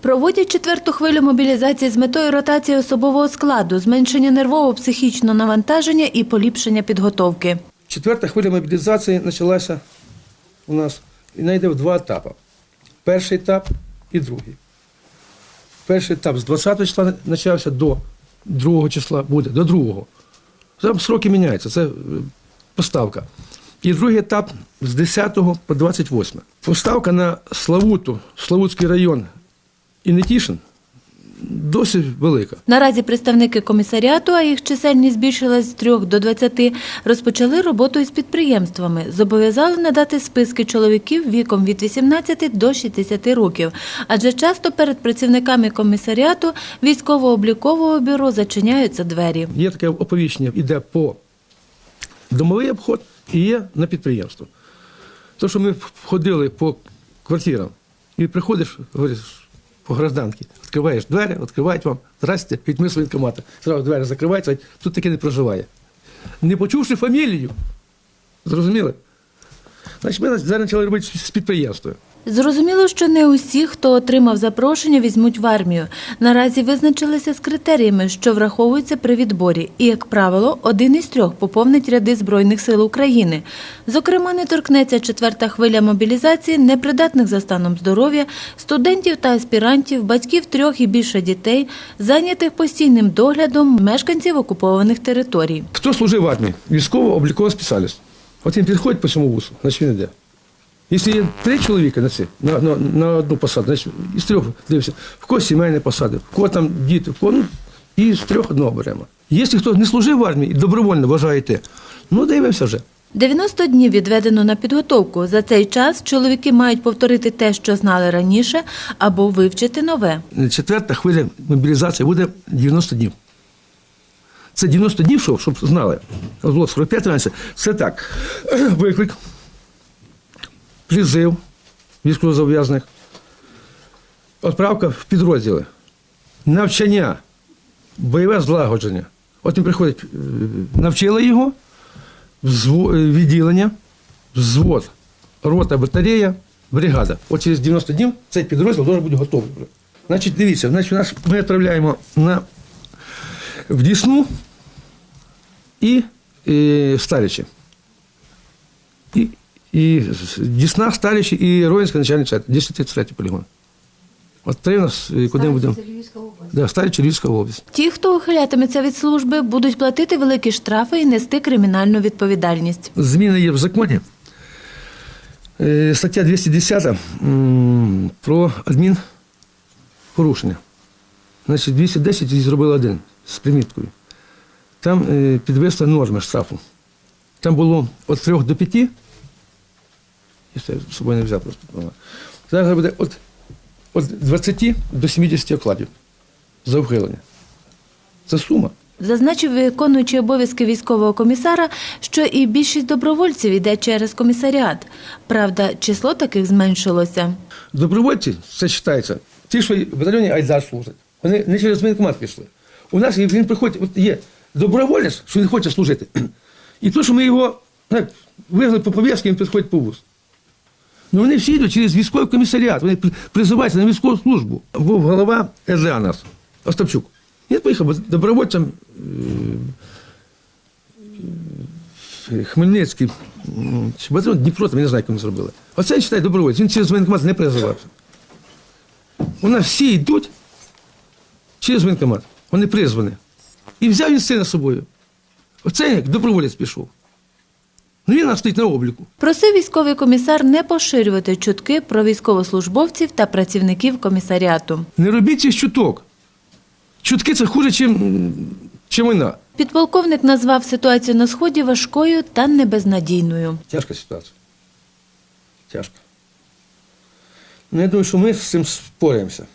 Проводять четверту хвилю мобілізації з метою ротації особового складу, зменшення нервово-психічного навантаження і поліпшення підготовки. Четверта хвиля мобілізації почалася у нас і вона йде в два етапи. Перший етап і другий. Перший етап з 20 числа почався до 2 числа буде, до 2. Там сроки міняються, це е, поставка. І другий етап з 10 по 28. Поставка на Славуту, Славутський район і Нетішин досить велика. Наразі представники комісаріату, а їх чисельність збільшилась з 3 до 20, розпочали роботу із підприємствами. Зобов'язали надати списки чоловіків віком від 18 до 60 років. Адже часто перед працівниками комісаріату військово-облікового бюро зачиняються двері. Є таке оповіщення, йде по домовий обход і є на підприємство. То, що ми ходили по квартирам, і приходиш, говориш, по гражданки, відкриваєш двері, відкривають вам, здрасте, візьми з воєнкомата. Зразу двері закриваються, тут таке не проживає. Не почувши фамілію, зрозуміли? Значить, ми зараз почали робити з підприємства. Зрозуміло, що не усі, хто отримав запрошення, візьмуть в армію. Наразі визначилися з критеріями, що враховуються при відборі. І, як правило, один із трьох поповнить ряди Збройних сил України. Зокрема, не торкнеться четверта хвиля мобілізації непридатних за станом здоров'я, студентів та аспірантів, батьків трьох і більше дітей, зайнятих постійним доглядом мешканців окупованих територій. Хто служив в армії? Військово-обліковий спеціаліст. От він підходить по цьому вусу, значить він йде. Якщо є три чоловіка на, це, на, на, на одну посаду, значить із трьох дивишся, в кого сімейні посади, в кого там діти, в кого ну, і з трьох одного беремо. Якщо хто не служив в армії і добровольно бажає йти, ну дивимося вже. 90 днів відведено на підготовку. За цей час чоловіки мають повторити те, що знали раніше, або вивчити нове. Четверта хвиля мобілізації буде 90 днів. Це 90 днів, щоб, знали. Було 45 раніше. Це так. Виклик, призив військовозобов'язаних, відправка в підрозділи, навчання, бойове злагодження. От він приходить, е, навчили його, е, відділення, взвод, рота, батарея, бригада. От через 90 днів цей підрозділ має бути готовий. вже. Значить, дивіться, значить, ми відправляємо на, в Дісну і, і Старичі. І, і Дісна, Старичі і Роїнська начальний центр, 233 полігон. От три у нас, куди ми будемо? Да, Старичі, Львівська область. Ті, хто ухилятиметься від служби, будуть платити великі штрафи і нести кримінальну відповідальність. Зміни є в законі. Е, Стаття 210 м, про адмінпорушення. Значить, 210 її зробили один з приміткою. Там е, підвисла норми штрафу. Там було від 3 до 5. Це з собою не взяв просто. Зараз буде від, від 20 до 70 окладів за ухилення. Це сума. Зазначив виконуючий обов'язки військового комісара, що і більшість добровольців йде через комісаріат. Правда, число таких зменшилося. Добровольці, це вважається, ті, що в батальйоні Айдар служать, вони не через воєнкомат пішли. У нас він приходить, от є доброволець, що він хоче служити. І то, що ми його вигнали по пов'язки, він підходить по вуз. Ну вони всі йдуть через військовий комісаріат, вони призиваються на військову службу. Був голова РДА нас, Остапчук. Він поїхав добровольцем е, Хмельницький, м, батальйон Дніпро, там, я не знаю, як вони зробили. Оце він вважає добровольцем, він через воєнкомат не призивався. У нас всі йдуть через воєнкомат, вони призвані. І взяв він сина з собою. Оце як доброволець пішов. Ну він у нас стоїть на обліку. Просив військовий комісар не поширювати чутки про військовослужбовців та працівників комісаріату. Не робіть цих чуток. Чутки це хуже, чим, чим війна. Підполковник назвав ситуацію на сході важкою та небезнадійною. Тяжка ситуація. Тяжко. Ну, я думаю, що ми з цим спораємося.